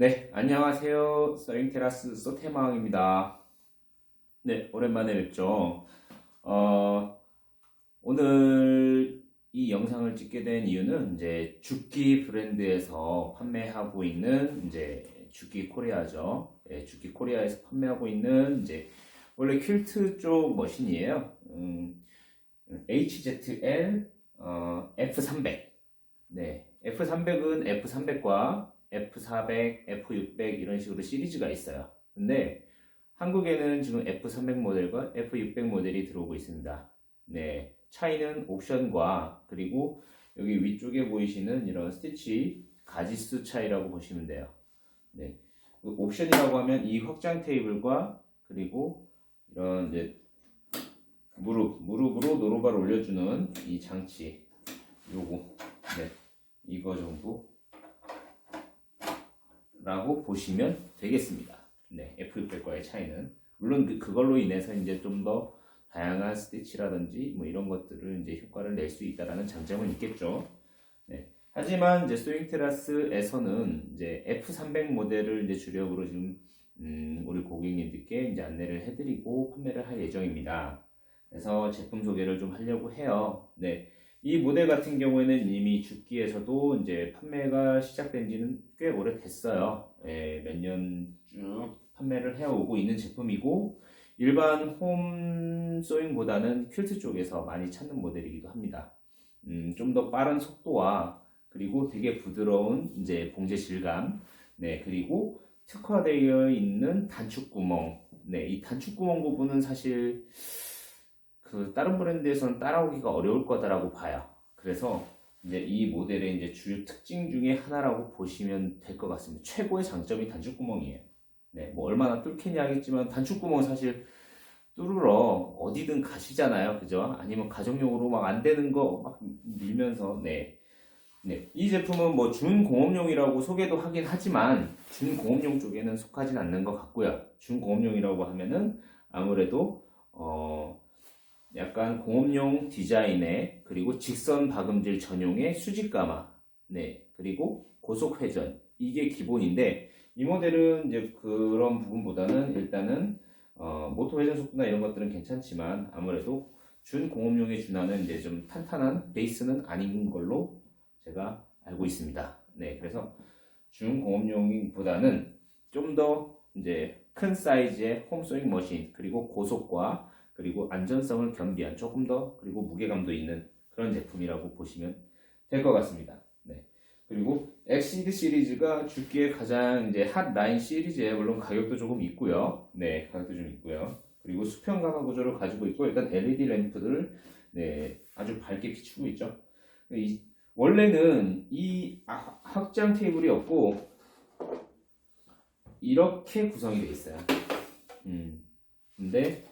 네, 안녕하세요. 서잉테라스 소테마왕입니다. 네, 오랜만에 뵙죠. 어, 오늘 이 영상을 찍게 된 이유는 이제 죽기 브랜드에서 판매하고 있는 이제 죽기 코리아죠. 예, 죽기 코리아에서 판매하고 있는 이제 원래 퀼트 쪽 머신이에요. 음, HZL 어, F300. 네, F300은 F300과 F400, F600 이런 식으로 시리즈가 있어요. 근데 한국에는 지금 F300 모델과 F600 모델이 들어오고 있습니다. 네, 차이는 옵션과 그리고 여기 위쪽에 보이시는 이런 스티치 가지수 차이라고 보시면 돼요. 네, 그 옵션이라고 하면 이 확장 테이블과 그리고 이런 이제 무릎, 무릎으로 노루발 올려주는 이 장치 요거 네, 이거 정도 라고 보시면 되겠습니다. 네, F600과의 차이는 물론 그, 그걸로 인해서 이제 좀 더 다양한 스티치라든지 뭐 이런 것들을 이제 효과를 낼 수 있다라는 장점은 있겠죠. 네. 하지만 이제 소잉테라스에서는 이제 F300 모델을 이제 주력으로 지금 음, 우리 고객님들께 이제 안내를 해드리고 판매를 할 예정입니다. 그래서 제품 소개를 좀 하려고 해요. 네. 이 모델 같은 경우에는 이미 죽기에서도 이제 판매가 시작된 지는 꽤 오래됐어요. 예, 몇 년 쭉 판매를 해오고 있는 제품이고, 일반 홈 소잉보다는 퀼트 쪽에서 많이 찾는 모델이기도 합니다. 음, 좀 더 빠른 속도와 그리고 되게 부드러운 이제 봉제 질감, 네, 그리고 특화되어 있는 단축 구멍, 네, 이 단축 구멍 부분은 사실 그 다른 브랜드에서는 따라오기가 어려울 거다라고 봐요. 그래서 이제 이 모델의 이제 주요 특징 중에 하나라고 보시면 될 것 같습니다. 최고의 장점이 단축구멍이에요. 네, 뭐 얼마나 뚫겠냐 하겠지만 단축구멍 사실 뚫으러 어디든 가시잖아요. 그죠? 아니면 가정용으로 막 안 되는 거 막 밀면서 네. 네, 이 제품은 뭐 준공업용이라고 소개도 하긴 하지만 준공업용 쪽에는 속하진 않는 것 같고요. 준공업용이라고 하면은 아무래도 어 약간 공업용 디자인의 그리고 직선 박음질 전용의 수직 가마, 네 그리고 고속 회전 이게 기본인데 이 모델은 이제 그런 부분보다는 일단은 어, 모터 회전 속도나 이런 것들은 괜찮지만 아무래도 준 공업용에 준하는 이제 좀 탄탄한 베이스는 아닌 걸로 제가 알고 있습니다. 네 그래서 준 공업용보다는 좀 더 이제 큰 사이즈의 홈소잉 머신 그리고 고속과 그리고 안전성을 겸비한 조금 더 그리고 무게감도 있는 그런 제품이라고 보시면 될 것 같습니다. 네. 그리고 엑시드 시리즈가 죽기에 가장 이제 핫 라인 시리즈에 물론 가격도 조금 있고요. 네, 가격도 좀 있고요. 그리고 수평 강화 구조를 가지고 있고 일단 LED 램프들을 네, 아주 밝게 비추고 있죠. 이, 원래는 이 아- 확장 테이블이 없고 이렇게 구성이 되어 있어요. 음. 근데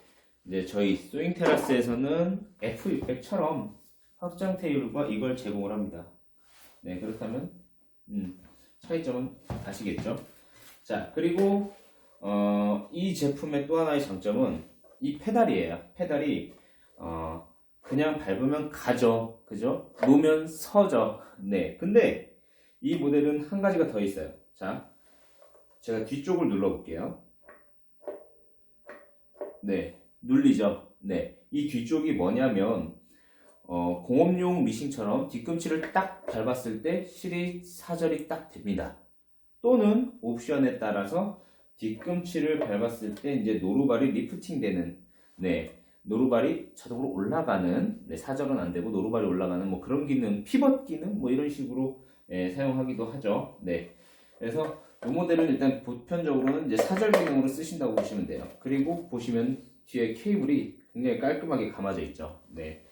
이제 저희 소잉 테라스에서는 F600처럼 확장 테이블과 이걸 제공을 합니다. 네, 그렇다면 음, 차이점은 아시겠죠? 자, 그리고 어, 이 제품의 또 하나의 장점은 이 페달이에요. 페달이 어, 그냥 밟으면 가죠. 그죠? 놓으면 서죠. 네. 근데 이 모델은 한 가지가 더 있어요. 자, 제가 뒤쪽을 눌러볼게요. 네. 눌리죠. 네. 이 뒤쪽이 뭐냐면, 어, 공업용 미싱처럼 뒤꿈치를 딱 밟았을 때 실이 사절이 딱 됩니다. 또는 옵션에 따라서 뒤꿈치를 밟았을 때 이제 노루발이 리프팅 되는, 네. 노루발이 자동으로 올라가는, 네, 사절은 안 되고 노루발이 올라가는 뭐 그런 기능, 피벗 기능 뭐 이런 식으로 예, 사용하기도 하죠. 네. 그래서 이 모델은 일단 보편적으로는 이제 사절 기능으로 쓰신다고 보시면 돼요. 그리고 보시면 뒤에 케이블이 굉장히 깔끔하게 감아져 있죠. 네.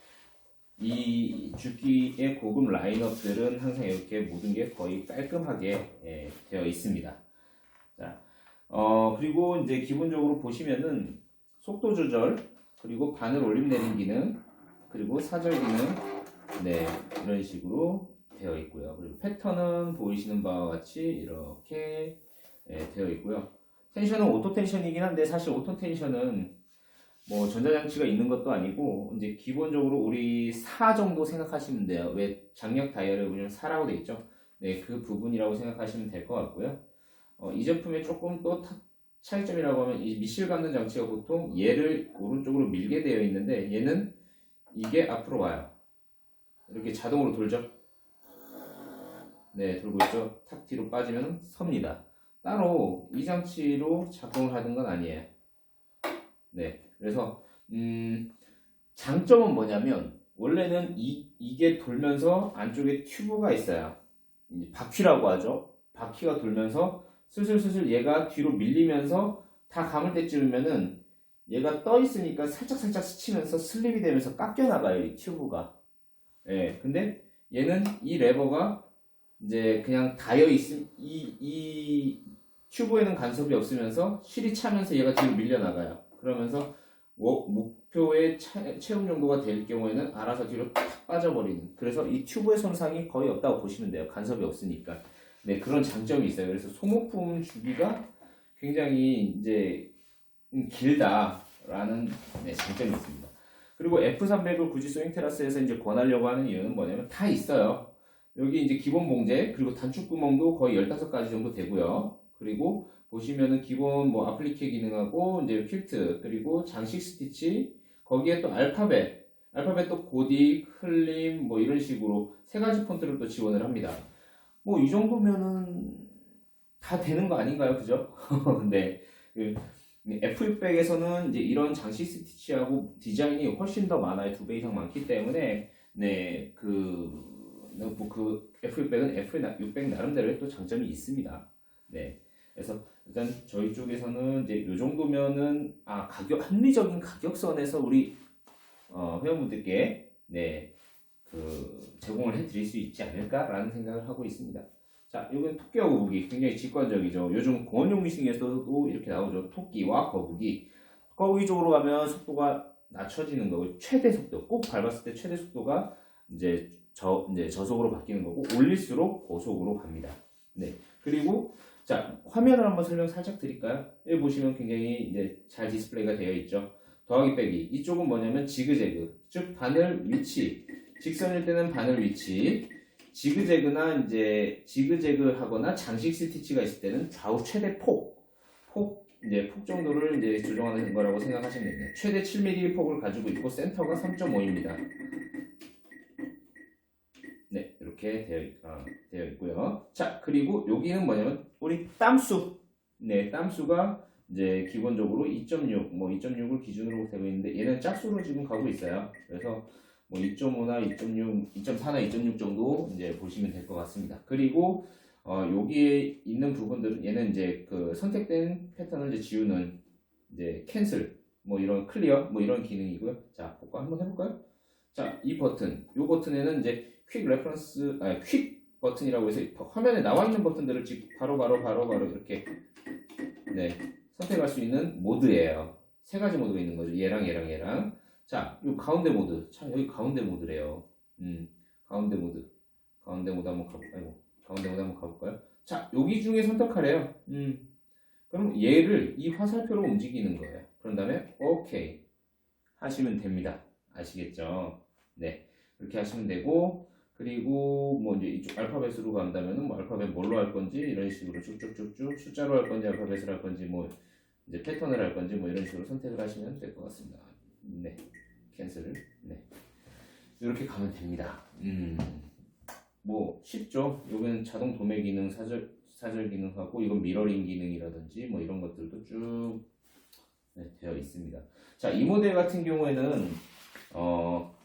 이 주기의 고급 라인업들은 항상 이렇게 모든 게 거의 깔끔하게 예, 되어 있습니다. 자, 어, 그리고 이제 기본적으로 보시면은 속도 조절, 그리고 바늘 올림 내림 기능, 그리고 사절 기능, 네, 이런 식으로 되어 있고요. 그리고 패턴은 보이시는 바와 같이 이렇게 예, 되어 있고요. 텐션은 오토 텐션이긴 한데 사실 오토 텐션은 뭐 전자장치가 있는 것도 아니고 이제 기본적으로 우리 4 정도 생각하시면 돼요. 왜 장력 다이얼을 보면 4라고 돼 있죠? 네, 그 부분이라고 생각하시면 될 것 같고요. 어, 이 제품의 조금 또 타- 차이점이라고 하면 이 미실 감는 장치가 보통 얘를 오른쪽으로 밀게 되어 있는데 얘는 이게 앞으로 와요. 이렇게 자동으로 돌죠. 네, 돌고 있죠. 탁 뒤로 빠지면 섭니다. 따로 이 장치로 작동을 하는 건 아니에요. 네, 그래서 음, 장점은 뭐냐면 원래는 이, 이게 돌면서 안쪽에 튜브가 있어요. 바퀴라고 하죠. 바퀴가 돌면서 슬슬슬슬 얘가 뒤로 밀리면서 다 감을 때쯤이면은 얘가 떠 있으니까 살짝살짝 스치면서 슬립이 되면서 깎여 나가요, 이 튜브가. 예, 근데 얘는 이 레버가 이제 그냥 닿여 있음, 이, 이 튜브에는 간섭이 없으면서 실이 차면서 얘가 뒤로 밀려 나가요. 그러면서 워- 목표의 차- 체중 정도가 될 경우에는 알아서 뒤로 탁 빠져버리는. 그래서 이 튜브의 손상이 거의 없다고 보시면 돼요. 간섭이 없으니까. 네, 그런 장점이 있어요. 그래서 소모품 주기가 굉장히 이제 음, 길다라는 네, 장점이 있습니다. 그리고 F300을 굳이 스윙 테라스에서 이제 권하려고 하는 이유는 뭐냐면 다 있어요. 여기 이제 기본 봉제 그리고 단축 구멍도 거의 15가지 정도 되고요. 그리고 보시면은 기본 뭐 아플리케 기능하고 이제 퀼트 그리고 장식 스티치 거기에 또 알파벳 알파벳 또 고딕, 흘림 뭐 이런 식으로 세 가지 폰트를 또 지원을 합니다. 뭐 이 정도면은 다 되는 거 아닌가요, 그죠? 네. 그 F600에서는 이제 이런 장식 스티치하고 디자인이 훨씬 더 많아요. 두 배 이상 많기 때문에 네, 그, 뭐 그 F600은 F600 나름대로의 또 장점이 있습니다. 네. 그래서 일단 저희 쪽에서는 이제 요 정도면은 아 가격 합리적인 가격선에서 우리 어, 회원분들께 네, 그 제공을 해드릴 수 있지 않을까라는 생각을 하고 있습니다. 자, 이건 토끼와 거북이 굉장히 직관적이죠. 요즘 공원용 미싱에서도 이렇게 나오죠. 토끼와 거북이. 거북이 쪽으로 가면 속도가 낮춰지는 거고 최대 속도 꼭 밟았을 때 최대 속도가 이제 저 이제 저속으로 바뀌는 거고 올릴수록 고속으로 갑니다. 네. 그리고 자 화면을 한번 설명 살짝 드릴까요? 여기 보시면 굉장히 이제 잘 디스플레이가 되어 있죠. 더하기 빼기 이쪽은 뭐냐면 지그재그 즉 바늘 위치 직선일 때는 바늘 위치 지그재그나 이제 지그재그 하거나 장식 스티치가 있을 때는 좌우 최대 폭, 폭 이제 폭 정도를 이제 조정하는 거라고 생각하시면 됩니다. 최대 7mm 폭을 가지고 있고 센터가 3.5입니다. 네, 이렇게 되어, 있- 아, 되어 있고요. 자, 그리고 여기는 뭐냐면 우리 땀수, 네, 땀수가 이제 기본적으로 2.6, 뭐 2.6을 기준으로 되고 있는데 얘는 짝수로 지금 가고 있어요. 그래서 뭐 2.5나 2.6, 2.4나 2.6 정도 이제 보시면 될 것 같습니다. 그리고 어, 여기에 있는 부분들은 얘는 이제 그 선택된 패턴을 이제 지우는 이제 캔슬, 뭐 이런 클리어, 뭐 이런 기능이고요. 자, 볼까 한번 해볼까요? 자, 이 버튼, 이 버튼에는 이제 퀵 레퍼런스, 아니 퀵 버튼이라고 해서 화면에 나와 있는 버튼들을 지- 바로 바로 바로 바로 이렇게 네 선택할 수 있는 모드예요. 세 가지 모드가 있는 거죠. 얘랑 얘랑 얘랑. 자, 요 가운데 모드. 참 여기 가운데 모드래요. 음, 가운데 모드. 가운데 모드 한번 가볼까요? 아이고, 가운데 모드 한번 가볼까요? 자, 여기 중에 선택하래요. 음, 그럼 얘를 이 화살표로 움직이는 거예요. 그런 다음에 오케이 하시면 됩니다. 아시겠죠? 네, 이렇게 하시면 되고 그리고 뭐 이제 이쪽 알파벳으로 간다면은 뭐 알파벳 뭘로 할 건지 이런 식으로 쭉쭉쭉쭉 숫자로 할 건지 알파벳을 할 건지 뭐 이제 패턴을 할 건지 뭐 이런 식으로 선택을 하시면 될 것 같습니다. 네, 캔슬을 네 이렇게 가면 됩니다. 음, 뭐 쉽죠. 여기는 자동 도매 기능, 사절 사절 기능하고 이건 미러링 기능이라든지 뭐 이런 것들도 쭉 네, 되어 있습니다. 자, 이 모델 같은 경우에는 어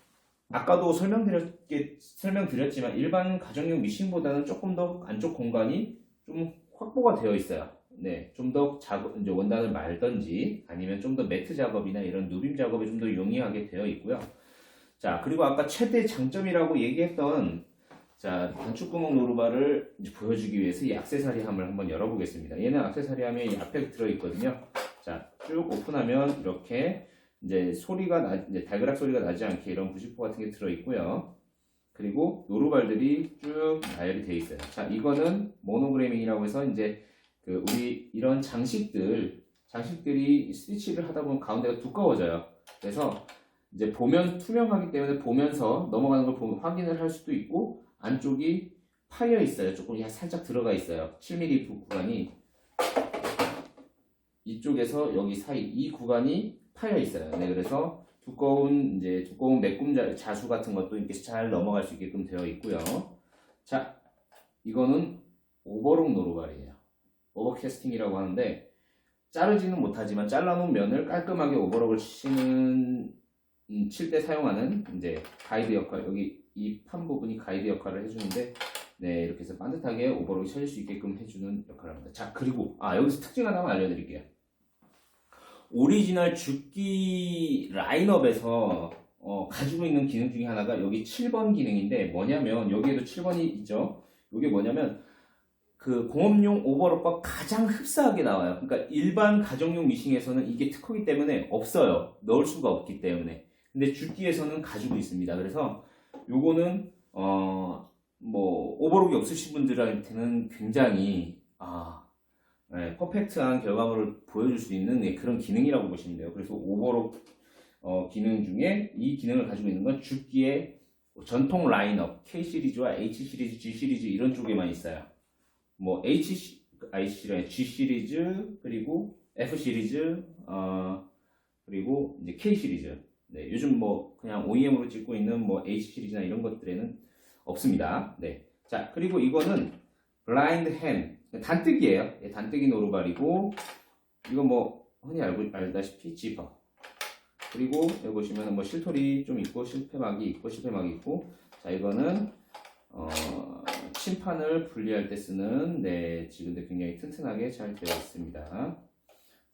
아까도 설명드렸게 설명드렸지만 일반 가정용 미싱보다는 조금 더 안쪽 공간이 좀 확보가 되어 있어요. 네, 좀 더 작업 이제 원단을 말든지 아니면 좀 더 매트 작업이나 이런 누빔 작업이 좀더 용이하게 되어 있고요. 자, 그리고 아까 최대 장점이라고 얘기했던 자, 단축구멍 노루바를 보여주기 위해서 이 액세서리함을 한번 열어보겠습니다. 얘는 액세서리함에 이 앞에 들어있거든요. 자, 쭉 오픈하면 이렇게 이제 소리가 나, 이제 달그락 소리가 나지 않게 이런 부식포 같은 게 들어 있고요. 그리고 노루발들이 쭉 나열이 되어 있어요. 자, 이거는 모노그래밍이라고 해서 이제 그 우리 이런 장식들, 장식들이 스티치를 하다 보면 가운데가 두꺼워져요. 그래서 이제 보면 투명하기 때문에 보면서 넘어가는 걸 보면 확인을 할 수도 있고 안쪽이 파여 있어요. 조금 야- 살짝 들어가 있어요. 7mm 구간이 이쪽에서 여기 사이 이 구간이 파여 있어요. 네, 그래서 두꺼운 이제 두꺼운 매꿈 자- 자수 같은 것도 이렇게 잘 넘어갈 수 있게끔 되어 있고요. 자, 이거는 오버록 노루발이에요. 오버캐스팅이라고 하는데 자르지는 못하지만 잘라놓은 면을 깔끔하게 오버록을 치는 음, 칠때 사용하는 이제 가이드 역할 여기 이 판 부분이 가이드 역할을 해주는데 네 이렇게 해서 반듯하게 오버록이 쳐질 수 있게끔 해주는 역할을 합니다. 자 그리고 아 여기서 특징 하나만 알려드릴게요. 오리지널 죽기 라인업에서 어, 가지고 있는 기능 중에 하나가 여기 7번 기능인데 뭐냐면 여기에도 7번이 있죠. 이게 뭐냐면 그 공업용 오버럭과 가장 흡사하게 나와요. 그러니까 일반 가정용 미싱에서는 이게 특허기 때문에 없어요. 넣을 수가 없기 때문에. 근데 죽기에서는 가지고 있습니다. 그래서 요거는 어 뭐 오버록이 없으신 분들한테는 굉장히 아 네, 퍼펙트한 결과물을 보여줄 수 있는 네, 그런 기능이라고 보시면 돼요. 그래서 오버록 어, 기능 중에 이 기능을 가지고 있는 건 죽기의 전통 라인업 K 시리즈와 H 시리즈, G 시리즈 이런 쪽에만 있어요. 뭐 H 시리즈, G 시리즈 그리고 F 시리즈 어, 그리고 이제 K 시리즈. 네, 요즘 뭐 그냥 OEM으로 찍고 있는 뭐 H 시리즈나 이런 것들에는 없습니다. 네. 자, 그리고 이거는 블라인드 햄 단뜨기예요. 예, 단뜨기 노루발이고 이거 뭐 흔히 알고 알다시피 지퍼. 그리고 여기 보시면 뭐 실토리 좀 있고 실패막이 있고 실패막이 있고 자 이거는 어, 침판을 분리할 때 쓰는 네 지금도 굉장히 튼튼하게 잘 되어 있습니다.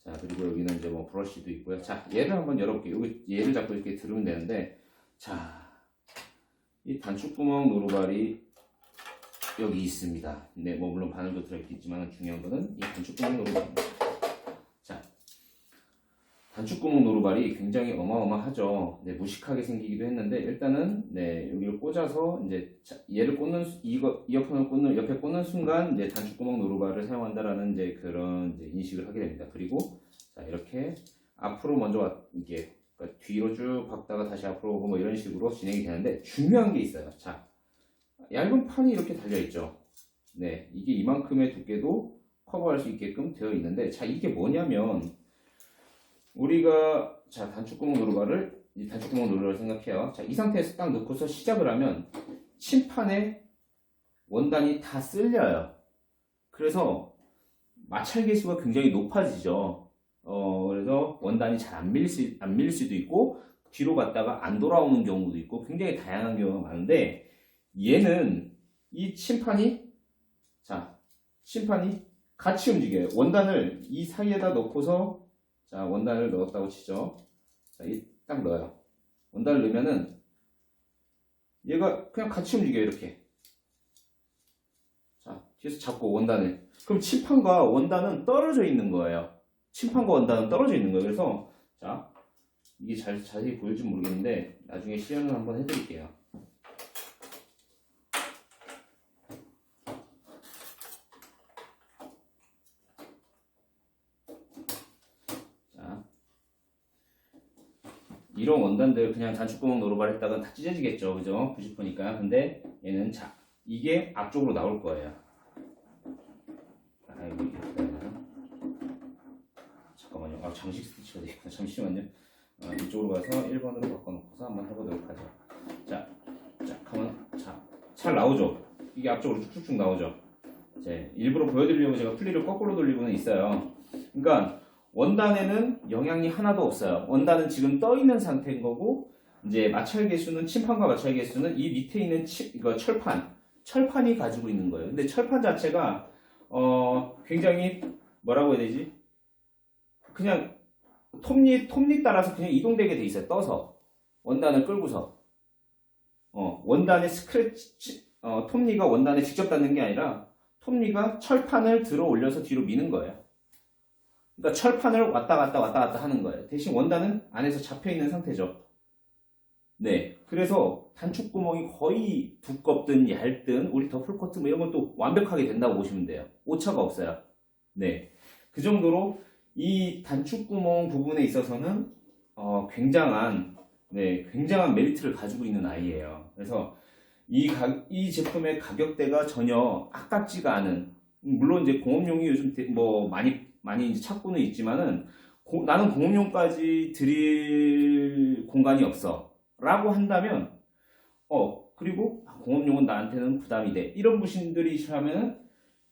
자 그리고 여기는 이제 뭐 브러쉬도 있고요. 자 얘를 한번 열어볼게요. 여기 얘를 잡고 이렇게 들으면 되는데 자 이 단축구멍 노루발이 여기 있습니다. 네, 뭐 물론 바늘도 들어있겠지만 중요한 거는 이 단축구멍 노루발입니다. 자, 단축구멍 노루발이 굉장히 어마어마하죠. 네, 무식하게 생기기도 했는데 일단은 네 여기를 꽂아서 이제 자, 얘를 꽂는 수- 이거 이어폰을 꽂는 옆에 꽂는 순간 이제 단축구멍 노루발을 사용한다라는 이제 그런 이제 인식을 하게 됩니다. 그리고 자 이렇게 앞으로 먼저 왔- 이게 그러니까 뒤로 쭉 박다가 다시 앞으로 오고 뭐 이런 식으로 진행이 되는데 중요한 게 있어요. 자, 얇은 판이 이렇게 달려 있죠. 네, 이게 이만큼의 두께도 커버할 수 있게끔 되어 있는데, 자 이게 뭐냐면 우리가 자 단축구멍 이 단축구멍 노루발을 생각해요. 자 이 상태에서 딱 넣고서 시작을 하면 침판에 원단이 다 쓸려요. 그래서 마찰 개수가 굉장히 높아지죠. 어, 그래서 원단이 잘 안 밀릴, 수, 안 밀릴 수도 있고, 뒤로 갔다가 안 돌아오는 경우도 있고, 굉장히 다양한 경우가 많은데, 얘는 이 침판이, 자, 침판이 같이 움직여요. 원단을 이 사이에다 넣고서, 자, 원단을 넣었다고 치죠. 자, 이딱 넣어요. 원단을 넣으면은, 얘가 그냥 같이 움직여요, 이렇게. 자, 뒤에서 잡고 원단을. 그럼 침판과 원단은 떨어져 있는 거예요. 침판과 원단은 떨어져 있는 거예요. 그래서 자 이게 잘 자세히 보일지 모르겠는데 나중에 시연을 한번 해드릴게요. 자 이런 원단들 그냥 단축구멍 노루발 했다가 다 찢어지겠죠, 그죠? 90%니까. 근데 얘는 자 이게 앞쪽으로 나올 거예요. 아 되나? 잠깐만요. 아, 장식 스티치가 되겠구나. 잠시만요. 아, 이쪽으로 가서 1번으로 바꿔놓고서 한번 해보도록 하죠. 자, 자, 가만, 자, 잘 나오죠? 이게 앞쪽으로 쭉쭉쭉 나오죠? 이제 일부러 보여드리려고 제가 플리를 거꾸로 돌리고는 있어요. 그러니까 원단에는 영향이 하나도 없어요. 원단은 지금 떠 있는 상태인 거고, 이제 마찰 개수는 침판과 마찰 개수는 이 밑에 있는 치, 이거 철판, 철판이 가지고 있는 거예요. 근데 철판 자체가 어 굉장히 뭐라고 해야 되지? 그냥 톱니 톱니 따라서 그냥 이동되게 돼 있어요. 떠서 원단을 끌고서 어 원단의 스크래치 어 톱니가 원단에 직접 닿는 게 아니라 톱니가 철판을 들어 올려서 뒤로 미는 거예요. 그러니까 철판을 왔다 갔다 왔다 갔다 하는 거예요. 대신 원단은 안에서 잡혀 있는 상태죠. 네, 그래서 단축 구멍이 거의 두껍든 얇든 우리 더플 코트 뭐 이런 것도 완벽하게 된다고 보시면 돼요. 오차가 없어요. 네, 그 정도로 이 단축 구멍 부분에 있어서는 어, 굉장한 네, 굉장한 메리트를 가지고 있는 아이예요. 그래서 이, 가, 이 제품의 가격대가 전혀 아깝지가 않은 물론 이제 공업용이 요즘 대- 뭐 많이 많이 찾고는 있지만은 고- 나는 공업용까지 드릴 공간이 없어. 라고 한다면 어 그리고 아, 공업용은 나한테는 부담이 돼. 이런 분들이시라면은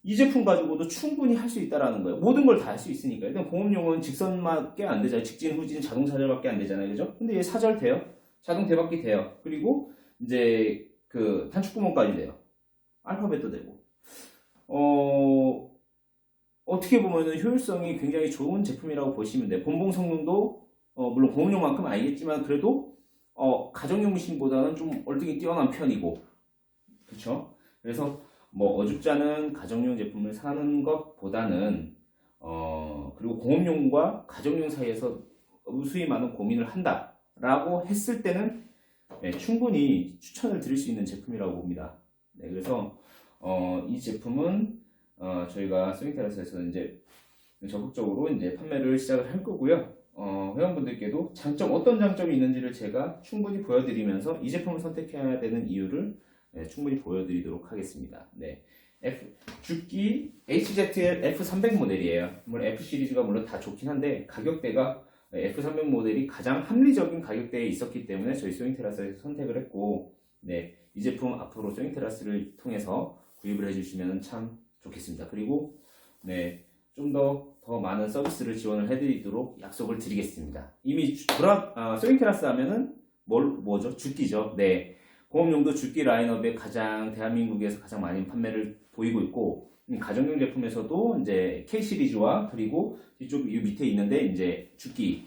이 제품 가지고도 충분히 할 수 있다라는 거예요. 모든 걸 다 할 수 있으니까 일단 공업용은 직선밖에 안 되잖아요. 직진 후진 자동 사절밖에 안 되잖아요. 그죠? 근데 얘 사절 돼요. 자동 대박기 돼요. 그리고 이제 그 단축 구멍까지 돼요. 알파벳도 되고. 어 어떻게 보면은 효율성이 굉장히 좋은 제품이라고 보시면 돼요. 본봉 성능도 어, 물론 공업용만큼 아니겠지만 그래도 어, 가정용 미신보다는 좀 월등히 뛰어난 편이고 그렇죠? 그래서 뭐 어줍잖은 가정용 제품을 사는 것보다는 어, 그리고 공업용과 가정용 사이에서 무수히 많은 고민을 한다라고 했을 때는 네, 충분히 추천을 드릴 수 있는 제품이라고 봅니다. 네, 그래서 어, 이 제품은 어, 저희가 스윙테라스에서 이제 적극적으로 이제 판매를 시작을 할 거고요. 어, 회원분들께도 장점 어떤 장점이 있는지를 제가 충분히 보여드리면서 이 제품을 선택해야 되는 이유를 네, 충분히 보여드리도록 하겠습니다. 네. F, 죽기 HZL F300 모델이에요. 물론 F 시리즈가 물론 다 좋긴 한데 가격대가 F300 모델이 가장 합리적인 가격대에 있었기 때문에 저희 소잉테라스에서 선택을 했고, 네, 이 제품 앞으로 소잉테라스를 통해서 구입을 해주시면 참 좋겠습니다. 그리고 네, 좀 더 더 많은 서비스를 지원을 해드리도록 약속을 드리겠습니다. 이미 브라 아, 소잉테라스 하면은 뭘 뭐죠? 죽기죠. 네, 공업용도 죽기 라인업에 가장 대한민국에서 가장 많이 판매를 보이고 있고 음, 가정용 제품에서도 이제 K 시리즈와 그리고 뒤쪽 이 밑에 있는데 이제 죽기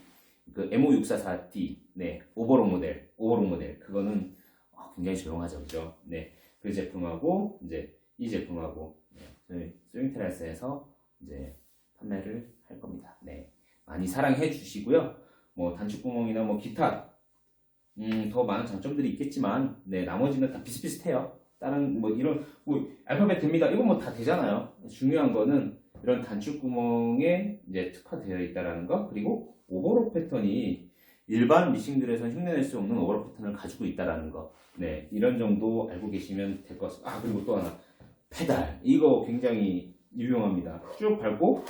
그 MO644D 네 오버록 모델 오버록 모델 그거는 어, 굉장히 조용하죠, 그죠? 네, 그 제품하고 이제 이 제품하고 네, 저희 스윙테라스에서 이제 판매를 할 겁니다. 네, 많이 사랑해 주시고요. 뭐 단축구멍이나 뭐 기타 음, 더 많은 장점들이 있겠지만 네, 나머지는 다 비슷비슷해요. 다른 뭐 이런 뭐 알파벳 됩니다. 이건 뭐다 되잖아요. 중요한 거는 이런 단축구멍에 이제 특화되어 있다라는 거 그리고 오버록 패턴이 일반 미싱들에서는 흉내낼 수 없는 오버록 패턴을 가지고 있다라는 거. 네, 이런 정도 알고 계시면 될 것 같습니다. 아, 그리고 또 하나. 페달. 이거 굉장히 유용합니다. 쭉 밟고,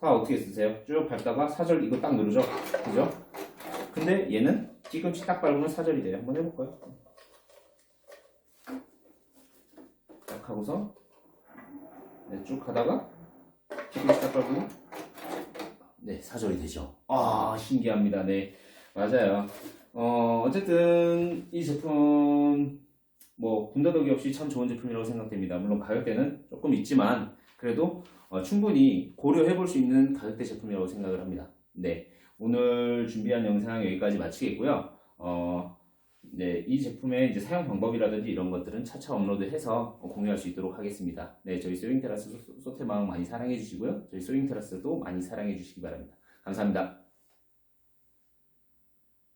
다 어떻게 쓰세요? 쭉 밟다가 사절 이거 딱 누르죠? 그죠? 근데 얘는 뒤꿈치 딱 밟으면 사절이 돼요. 한번 해볼까요? 딱 하고서, 네, 쭉 가다가, 뒤꿈치 딱 밟으면, 네, 사절이 되죠. 아, 신기합니다. 네, 맞아요. 어, 어쨌든, 이 제품, 뭐 군더더기 없이 참 좋은 제품이라고 생각됩니다. 물론 가격대는 조금 있지만 그래도 어, 충분히 고려해 볼 수 있는 가격대 제품이라고 생각을 합니다. 네, 오늘 준비한 영상 여기까지 마치겠고요. 어, 네, 이 제품의 이제 사용 방법이라든지 이런 것들은 차차 업로드해서 공유할 수 있도록 하겠습니다. 네, 저희 소잉 테라스 소테마음 많이 사랑해 주시고요. 저희 소잉 테라스도 많이 사랑해 주시기 바랍니다. 감사합니다.